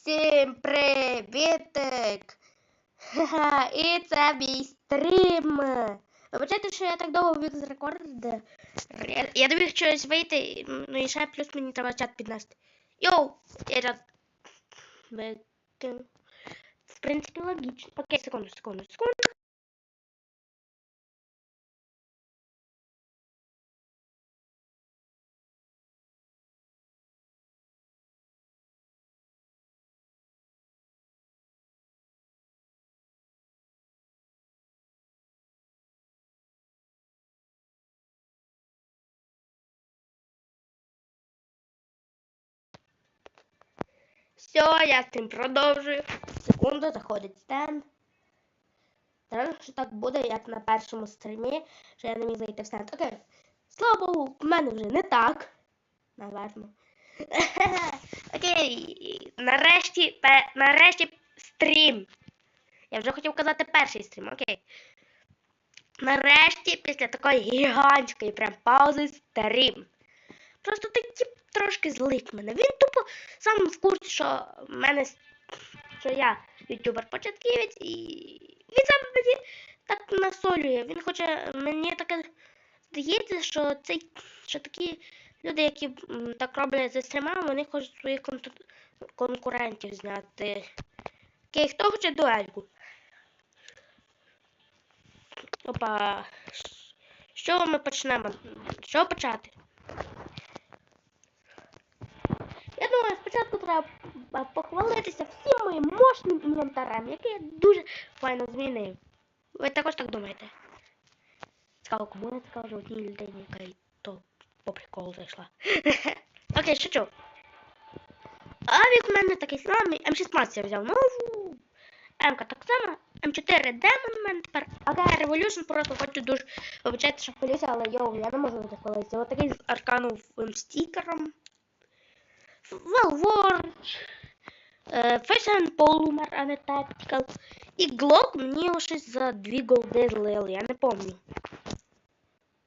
Всім привітик! Ха-ха, І це мій стрім. Вибачайте, що я так довго вбіг з рекорду. Я, я доміг щось вийти, ну і ще плюс мені треба чат піднести. Йоу! Я чат. В принципі, логічно. Окей, секунду, секунду, секунду. Все, я з продовжую. Секунду, заходить стенд. Зараз що так буде, як на першому стрімі, що я не міг зайти в стенд. Окей. Слава Богу, в мене вже не так. Наверно. Окей. Нарешті, пе- нарешті стрім. Я вже хотів казати перший стрім, окей. Нарешті, після такої гігантської прям паузи стрім. Просто тип, трошки злить мене. Він тупо сам в курсі, що мене що я ютубер-початківець, і він сам мені так насолює. Він хоче, мені таке здається, що цей, що такі люди, які так роблять зі стрімами, вони хочуть своїх конту- конкурентів зняти. Окей, хто хоче дуельку? Опа. Чого ми почнемо? Чого почати? Я думаю, спочатку треба похвалитися всім моїм мощним інвентарем, який я дуже файно змінив. Ви також так думаєте? Цікаво, кому я цікаво одній людині, яка то по приколу зайшла. Окей, шучу. А вік у мене такий самий М16 я взяв нову. М-ка так само. М4 демон у мене тепер. АК Revolution просто хочу дуже вибачайте, що хвилюся, але йоу, я не можу так хвалитися. Ось такий з аркановим стікером. Wellwatch, Fashion Polymer, а не Tactical. І Glock мені щось за 2 голди злили, я не пам'ятаю.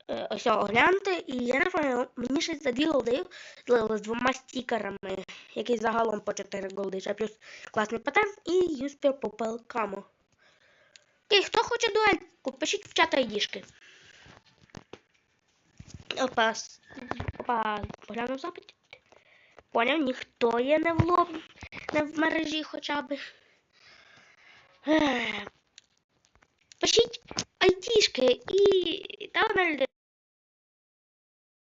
Е, Ось о, гляньте, і я не пам'ятаю, мені щось за 2 голди злили з двома стікерами, які загалом по 4 голди, ще плюс класний патент і Юспір Popel Camo. Окей, хто хоче дуельку, пишіть в чат айдішки. Опа, опа, поглянув запит. Поняв, ніхто є не в лоб, не в мережі хоча б. Пишіть айтішки і там.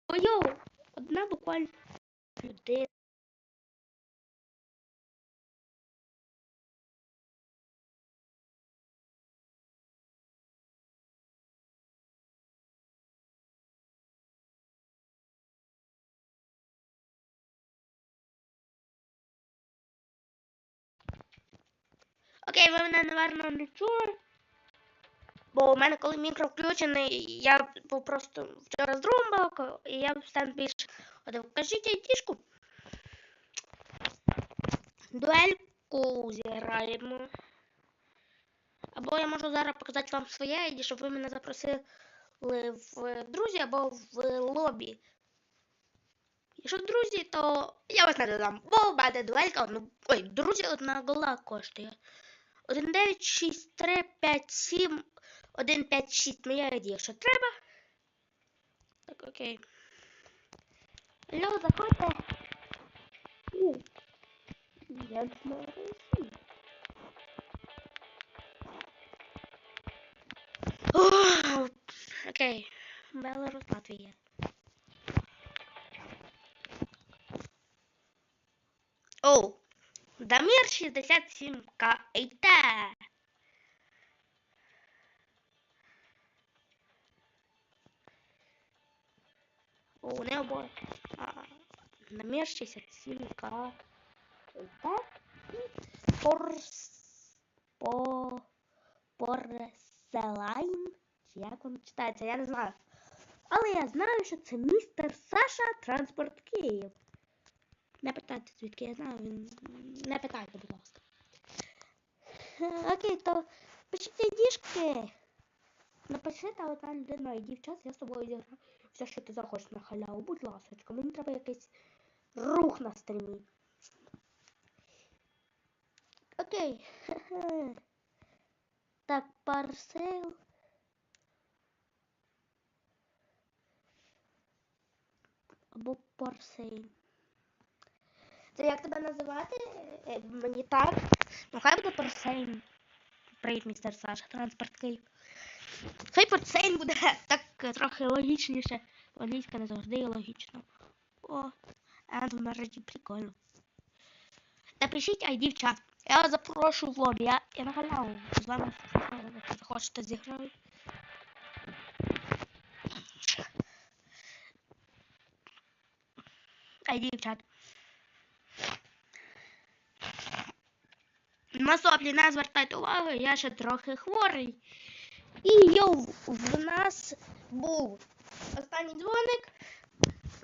Ой-йоу, одна буквально людина. Окей, ви мене, напевно, не чули. Бо у мене, коли мікро включений, я був просто вчора з другом і я стан більше ходив. Кажіть айтішку. Дуельку зіграємо. Або я можу зараз показати вам своє ID, щоб ви мене запросили в друзі або в лобі. Якщо друзі, то я вас не додам. Бо в мене дуелька, одну... ой, друзі, одна гола коштує. 1, 9, 6, 3, 5, 7, 1, 5, 6. Моя ID, якщо треба. Так, окей. Алло, заходьте. Я знаю. Окей. Белорус, Латвія. Оу. Дамір 67к. Ейте. О, не обоє. А, Дамір 67к. Ейте. Порс... По... Порселайн. Чи як воно читається, я не знаю. Але я знаю, що це містер Саша Транспорт Київ. Не питайте, звідки я знаю, він. Не питайте, будь ласка. Е, Окей, то пишіть діжки. Напиши та одна людина, іди в час, я з тобою зіграю. Все, що ти захочеш на халяву, будь ласка. Мені треба якийсь рух на стрімі. Окей. Так, парсел. Або парсейн. Це як тебе називати? Е, Мені так. Ну хай буде парсейн. Привіт, містер Саша, транспорт Київ. Хай парсейн буде так е, трохи логічніше. Англійська не завжди логічно. О, енд в мережі прикольно. Напишіть ID в чат. Я вас запрошую в лобі. Я, я на з вами якщо хочете зіграю. ID в чат. На соплі не звертайте увагу, я ще трохи хворий. І йоу, в нас був останній дзвоник.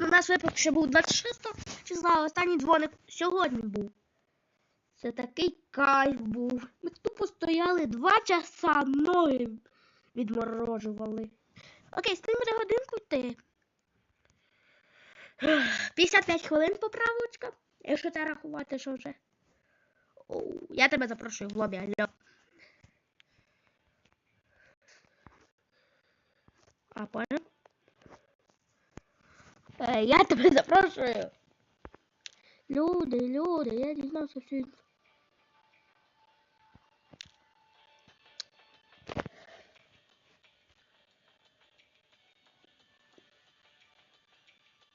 У нас випуск ще був 26 числа, останній дзвоник сьогодні був. Це такий кайф був. Ми тупо стояли два часа, ноги відморожували. Окей, з тим буде годинку йти. 55 хвилин поправочка. Якщо це рахувати, що вже. Оу, я тебе запрошую в лобі, алло. А, понял? Е, я тебе запрошую. Люди, люди, я дізнався всю інфу.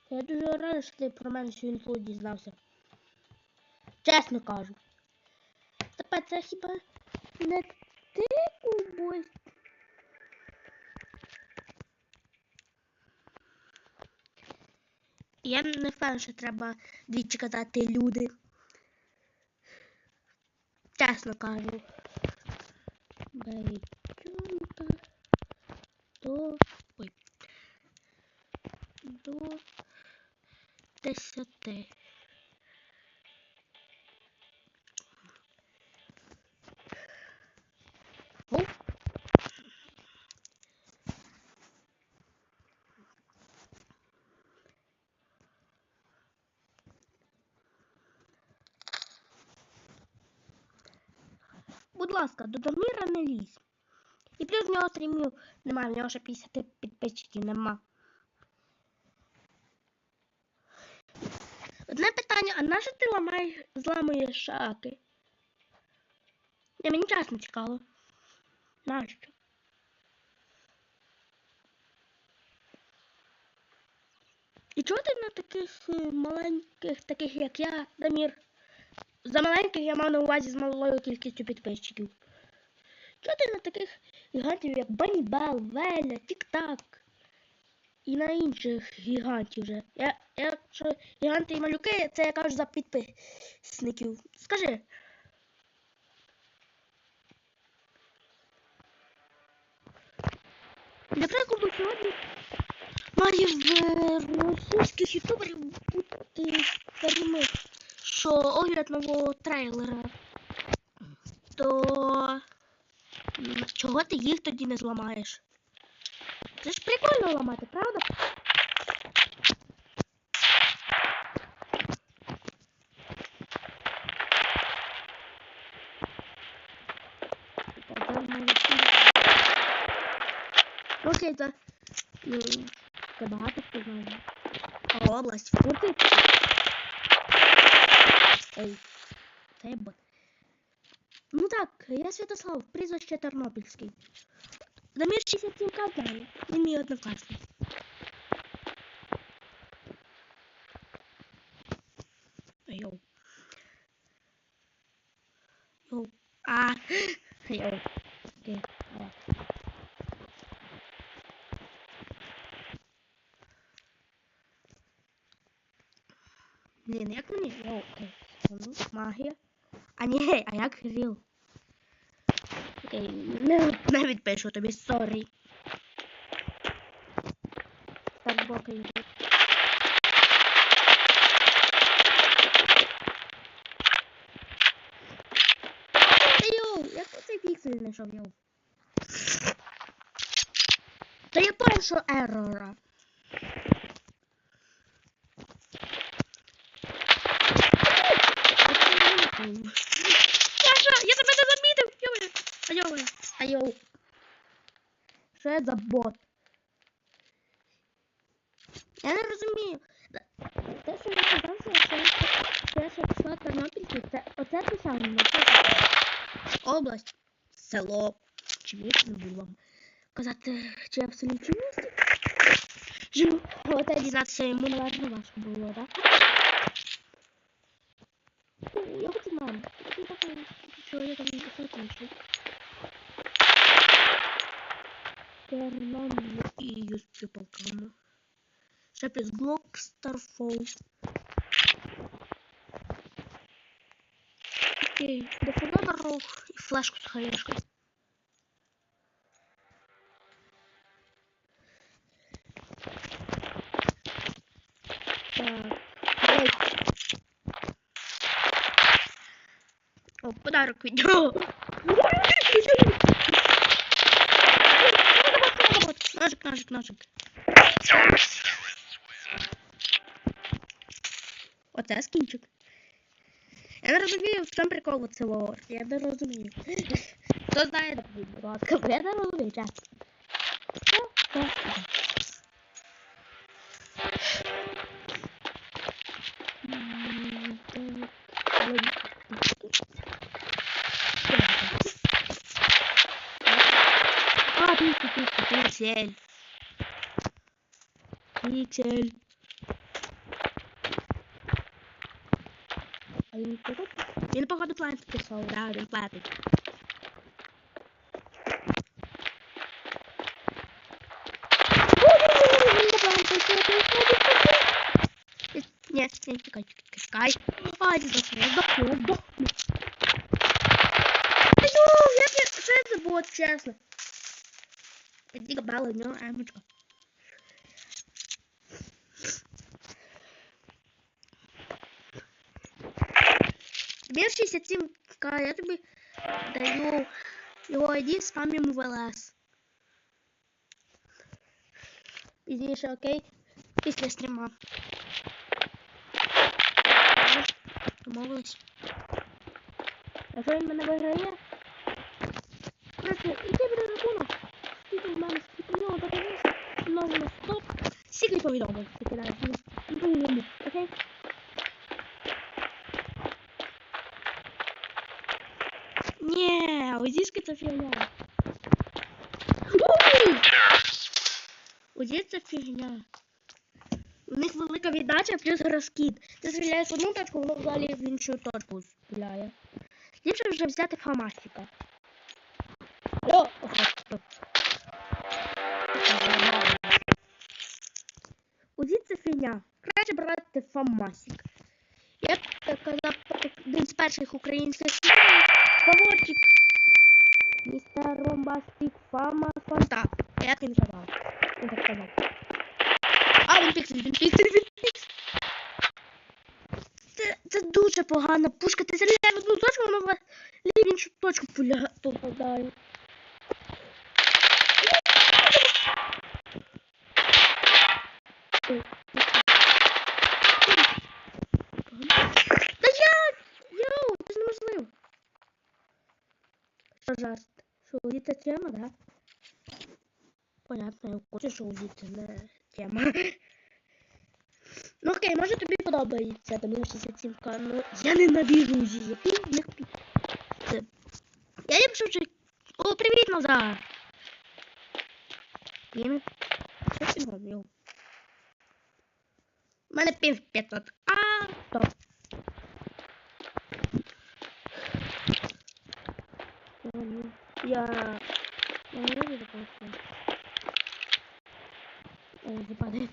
Я дуже рада, що ти про мене всю інфу дізнався. Чесно кажу. Тепер це хіба не ти убой? Я не впевнена, що треба двічі казати люди. Чесно кажу. Байчонка до. Ой. До десяти. О. Будь ласка, до Доміра не лізь. І плюс в нього стрімів немає, в нього ще 50 підписчиків нема. Одне питання, а нащо ти ламаєш, зламуєш шаки? Я мені чесно цікаво. Нащо? І чого ти на таких е, маленьких, таких як я, Дамір? За маленьких я мав на увазі з малою кількістю підписчиків. Чого ти на таких гігантів, як Банібел, Веля, Тік-Так і на інших гігантів вже? Я, якщо гіганти і малюки, це я кажу за підписників. Скажи. Для прикладу сьогодні має в російських ютуберів бути фільми, що огляд нового трейлера. То чого ти їх тоді не зламаєш? Це ж прикольно ламати, правда? Окей, це це багато хто знає. А область в курсі? Ей, це є бот. Ну так, я Святослав, прізвище Тернопільський. Замір 67 знає. Він мій однокласник. Йоу. Йоу. А. Йоу. Окей. давай. Блін, як мені? Йоу, окей. Секунду. Магія. А ні, а як Ріл? Окей, не, не відпишу тобі, сорі. Так. Та йоу, як оцей піксель знайшов, йоу? Та я понял, ерора. Саша, я тебе не замітив! Йо-моє! Айо, айо. Що це за бот? Я не розумію. Те, що я казав, що я перша пішла Тернопільці, це оце те це. Область, село. Чи більше не буду вам казати, чи я в селі чи місті. Живу. Оце дізнатися йому, наверно, важко було, так? Я хочу маму. Я так, що я там не писати, Терном і юзці полками. Ще плюс блок Starfall. Окей, дефонатор і флешку з хаєшкою. Так, ой. О, подарок відео. Ножик, ножик, ножик. Оце скінчик. Я не розумію, в чому прикол цього. Я не розумію. Хто знає, будь я не розумію, чесно. А, пиксель, пиксель, А він походу, він походу платить писав, да, він платить. Нет, нет, чекай, чекай, чекай. А, здохну, я здохну, я здохну. Та ну, як я, що це бот, чесно. Иди габала, ну, амочка. Тебе 67 к, я тобі даю його ID спам йому в ЛС. Пізніше, окей? Після стріма. Домовились. Якщо він мене виграє, коротше, який буде рахунок? В мене таке є? Знову на стоп. Скільки повідомлень закидають? Ну, йому, окей? Ні, узішки це фігня. Узі це фігня. У них велика віддача плюс розкид. Ти стріляєш в одну точку, воно взагалі в іншу точку стріляє. Ліпше вже взяти фамастика. О, ага, фігня. Краще брати фамасик. Я б казав, один з перших українських фаворчик. Містер Ромбастик Фама Фанта. Як він казав? Він так казав. А, він піксель, він піксель, він піксель. Це, це дуже погана пушка. Ти стріляєш в одну точку, вона в в іншу точку пуля попадає. Та як? Йоу, це ж неможливо. Що жарт? Що уліта тема, да? Понятно, я уліта не тема. Ну окей, може тобі подобається, там 67к, ну я ненавижу. Це... Я ліпше вже... О, привіт, Назар! Він... Що ти робив? У мене пів 500. А, стоп. Я... Я не люблю такого.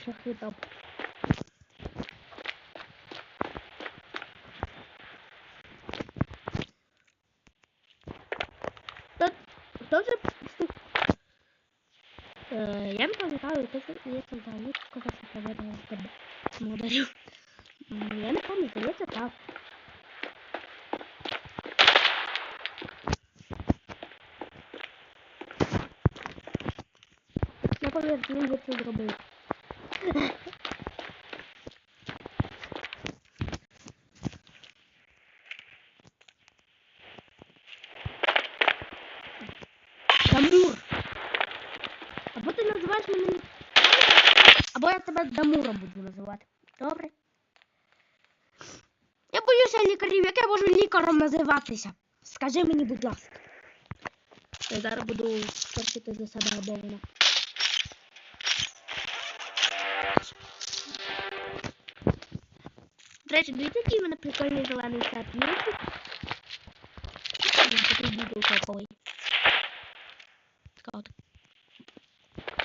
Ой, западає трохи топ. Тут, хто вже... Е, я не пам'ятаю, хто це є взагалі сказав, що це видно тебе модарю. М, Я не пам'ятаю, здається так. Я пам'ятаю, він би це зробив. називаєш мене. Або я тебе Дамуром буду називати. Добре? Я боюся лікарів, як я можу лікаром називатися? Скажи мені, будь ласка. Я зараз буду першити за себе вона. До речі, дивіться, який в мене прикольний зелений. Вірите? Він бігл топовий. Така от.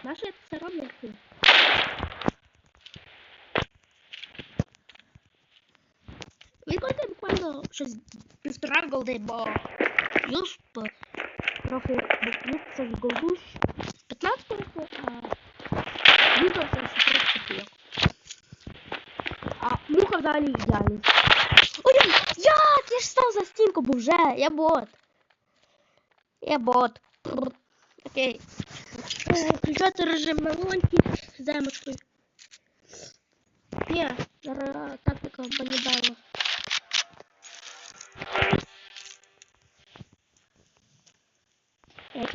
Я це роблю? щось півтора голди, бо юсп трохи юсп це з голду 15 років, а вітер це ще 30 копійок. А муха взагалі ідеальний. Ой, як? Я ж став за стінку, бо вже, я бот. Я бот. Прр. Окей. О, Включати режим на лонті з демочкою. Ні, зараз тактика банібала.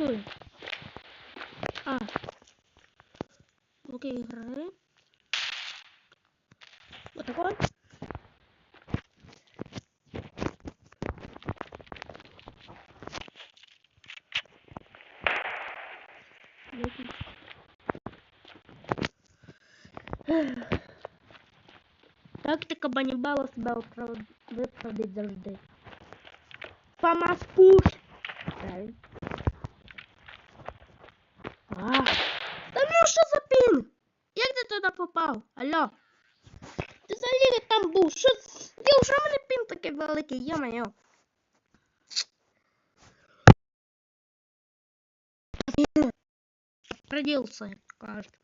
Я чую. А. Окей, игры. Вот такой. Виключ. Тактика банібала себе виправ- виправдить завжди. Фамас Туди? Алло? Ти взагалі там був? Що? Йо, що в мене пін такий великий, йо-моє. Родился, як кажуть.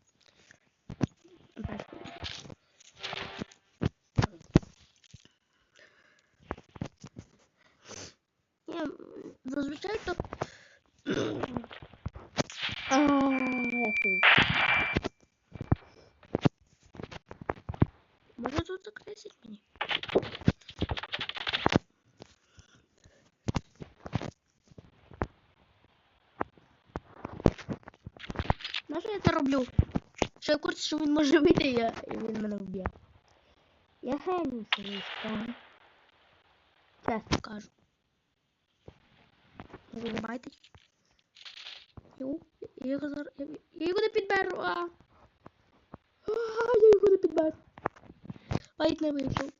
Ні, зазвичай то А, я хуй. Може тут закресить мені? На що я роблю? Що він може вийти, я, і він мене вб'є. Я геній сирійська. Чесно кажу. Ви забайтесь. Йоу, я його зараз. Я, його не підберу, а. я його не підберу. Лайт не вийшов.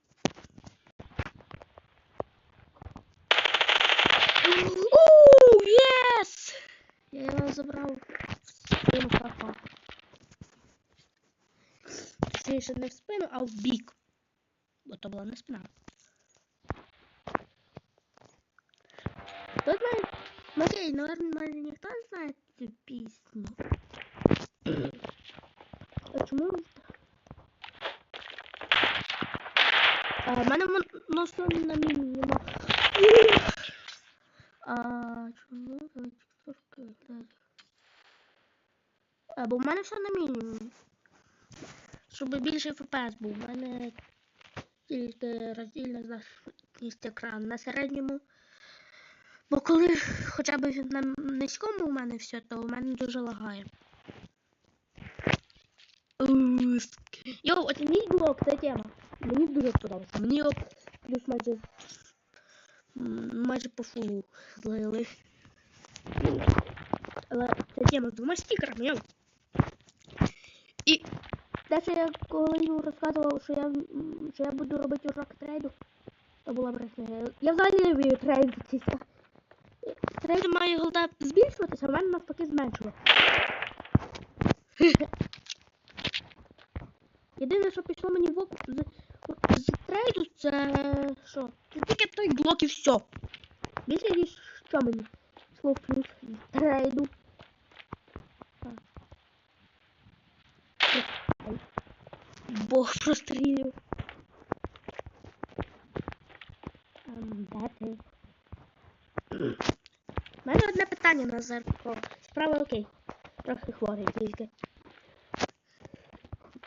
Оу, єс! Я його забрав в спину папа. Точніше, не в спину, а в бік. Бо то була не спина. Хто знає? Окей, наверное, може ніхто не знає цю пісню. А чому? А, в мене носно на мінімум. А чому? Давайте трошки. А, бо в мене все на мінімумі. Щоб більше FPS був. У мене тільки роздільна здатність екрану на середньому. Бо коли хоча б на низькому у мене все, то у мене дуже лагає. Йоу, оцініть блок, це тема. Мені дуже сподобався. Мені його плюс майже майже по фулу злили. Але це тема з двома стікерами, йоу. Те, я коли йому розказував, що я, що я буду робити урок трейду, то була брехня. Я- взагалі не вмію трейдитися. Трейд має голда збільшуватися, а в мене навпаки зменшуватися. Єдине, що пішло мені в око з, з трейду, це що? Це тільки той блок і все. Більше ніж що мені йшло в плюс трейду. Так. Ай. Бог прострілив. Ем, де ти? У мене одне питання на зеркало. Справа окей. Трохи хворий тільки.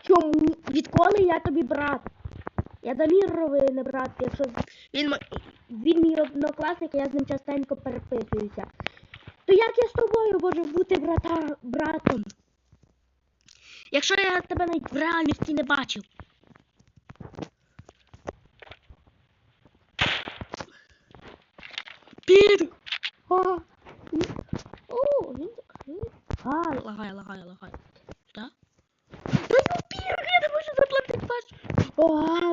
Чому? Відколи я тобі брат? Я Даміровий не брат, якщо він, він мій однокласник, я з ним частенько переписуюся. То як я з тобою можу бути брата, братом? Якщо я тебе навіть в реальності не бачив. Пір! О, він- так. А, лагає, лагає, лагає. Так? Та ну пір, я не можу заплатити ваш. О,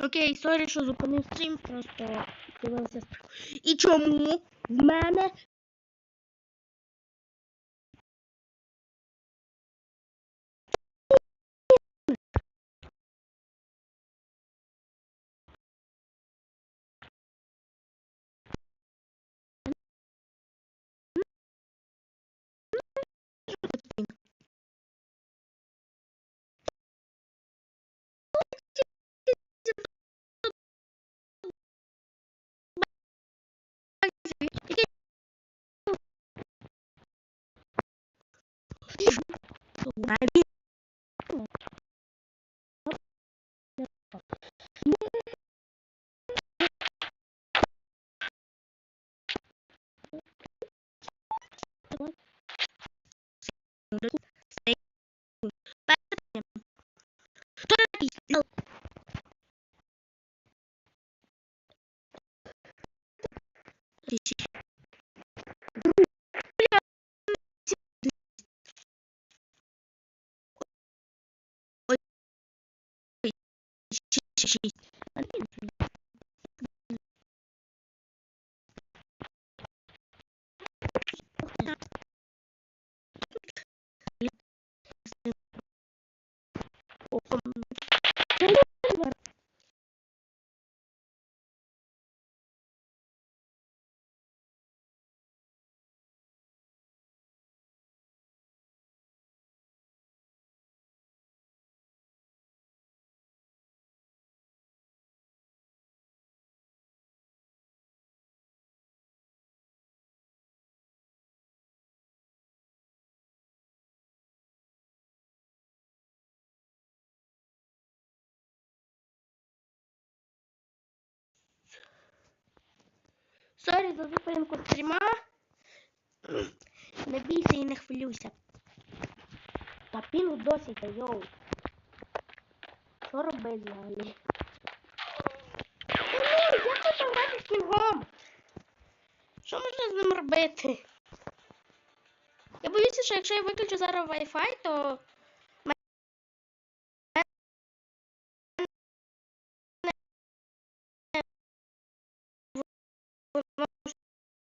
Окей, сорі, що зупинив стрім, просто дивився. І чому в мене Хто she Сорі за зупинку стріма. Не бійся і не хвилюйся. Та піну досі та йоу. Що робити взагалі? Ну, як це грати з кінгом? Що можна з ним робити? Я боюся, що якщо я виключу зараз Wi-Fi, то was